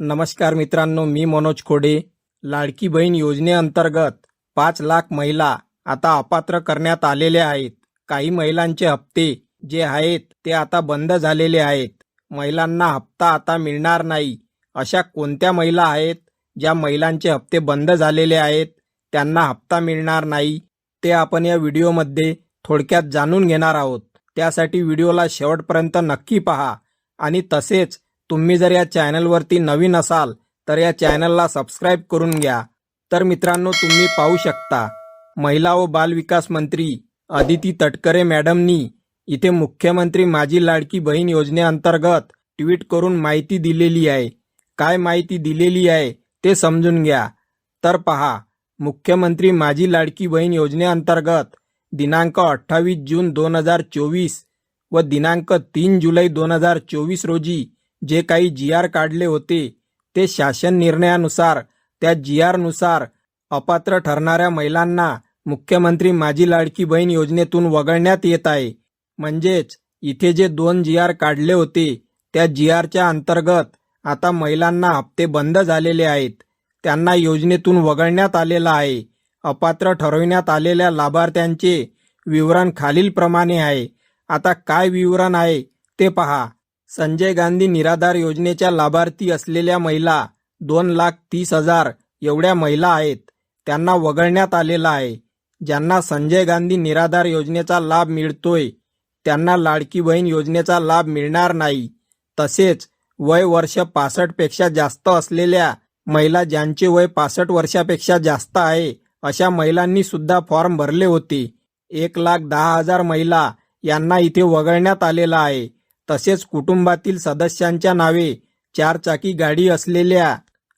नमस्कार मित्रांनो मी मनोज खोडे. लाडकी बहीण योजनेअंतर्गत पाच लाख महिला आता अपात्र करण्यात आलेल्या आहेत. काही महिलांचे हप्ते जे आहेत ते आता बंद झालेले आहेत. महिलांना हप्ता आता मिळणार नाही. अशा कोणत्या महिला आहेत ज्या महिलांचे हप्ते बंद झालेले आहेत त्यांना हप्ता मिळणार नाही? ते आपण या व्हिडिओमध्ये थोडक्यात जाणून घेणार आहोत. त्यासाठी व्हिडिओला शेवटपर्यंत नक्की पहा आणि तसेच तुम्ही जर या चॅनलवरती नवीन असाल तर या चॅनलला सबस्क्राईब करून घ्या. तर मित्रांनो तुम्ही पाहू शकता महिला व बालविकास मंत्री अदिती तटकरे मॅडमनी इथे मुख्यमंत्री माझी लाडकी बहीण योजनेअंतर्गत ट्विट करून माहिती दिलेली आहे. काय माहिती दिलेली आहे ते समजून घ्या. तर पहा मुख्यमंत्री माझी लाडकी बहीण योजनेअंतर्गत दिनांक अठ्ठावीस जून दोन हजार चोवीस व दिनांक तीन जुलै दोन हजार चोवीस रोजी जे काही जी आर काढले होते ते शासन निर्णयानुसार त्या जी आरनुसार अपात्र ठरणाऱ्या महिलांना मुख्यमंत्री माझी लाडकी बहीण योजनेतून वगळण्यात येत आहे. म्हणजेच इथे जे दोन जी आर काढले होते त्या जी आरच्या अंतर्गत आता महिलांना हप्ते बंद झालेले आहेत. त्यांना योजनेतून वगळण्यात आलेलं आहे. अपात्र ठरविण्यात आलेल्या लाभार्थ्यांचे विवरण खालीलप्रमाणे आहे. आता काय विवरण आहे ते पहा. संजय गांधी निराधार योजनेच्या लाभार्थी असलेल्या महिला दोन लाख तीस हजार एवढ्या महिला आहेत. त्यांना वगळण्यात आलेला आहे. ज्यांना संजय गांधी निराधार योजनेचा लाभ मिळतोय त्यांना लाडकी बहीण योजनेचा लाभ मिळणार नाही. तसेच वय वर्ष पासष्टपेक्षा जास्त असलेल्या महिला ज्यांचे वय पासष्ट वर्षापेक्षा जास्त आहे अशा महिलांनी सुद्धा फॉर्म भरले होते. एक लाख दहा हजार महिला यांना इथे वगळण्यात आलेला आहे. तसेच कुटुंबातील सदस्यांच्या नावे चारचाकी गाडी असलेल्या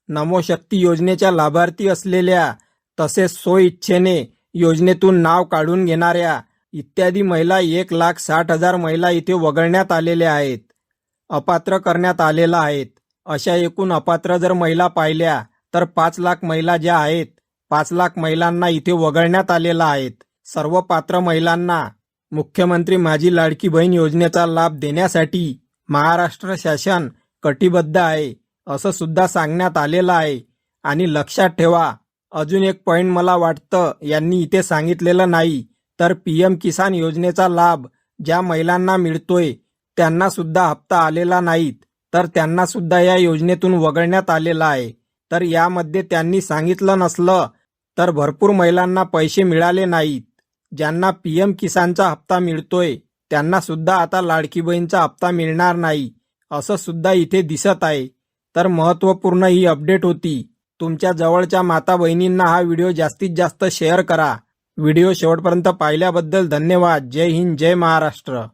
नमोशक्ती योजनेच्या लाभार्थी असलेल्या तसेच स्वइच्छेने योजनेतून नाव काढून घेणाऱ्या इत्यादी महिला एक लाख साठ हजार महिला इथे वगळण्यात आलेल्या आहेत अपात्र करण्यात आलेला आहेत. अशा एकूण अपात्र जर महिला पाहिल्या तर पाच लाख महिला ज्या आहेत पाच लाख महिलांना इथे वगळण्यात आलेल्या आहेत. सर्व पात्र महिलांना मुख्यमंत्री माझी लाडकी बहीण योजनेचा लाभ देण्यासाठी महाराष्ट्र शासन कटिबद्ध आहे असं सुद्धा सांगण्यात आलेलं आहे. आणि लक्षात ठेवा अजून एक पॉईंट मला वाटतं यांनी इथे सांगितलेलं नाही तर पी एम किसान योजनेचा लाभ ज्या महिलांना मिळतोय त्यांना सुद्धा हप्ता आलेला नाहीत तर त्यांना सुद्धा या योजनेतून वगळण्यात आलेला आहे. तर यामध्ये त्यांनी सांगितलं नसलं तर भरपूर महिलांना पैसे मिळाले नाहीत. ज्यांना पीएम किसानचा हप्ता मिळतोय त्यांना सुद्धा आता लाडकी बहीणचा हप्ता मिळणार नाही असं सुद्धा इथे दिसत आहे. तर महत्त्वपूर्ण ही अपडेट होती. तुमच्या जवळच्या माता बहिणींना हा व्हिडिओ जास्तीत जास्त शेअर करा. व्हिडिओ शेवटपर्यंत पाहिल्याबद्दल धन्यवाद. जय हिंद जय महाराष्ट्र.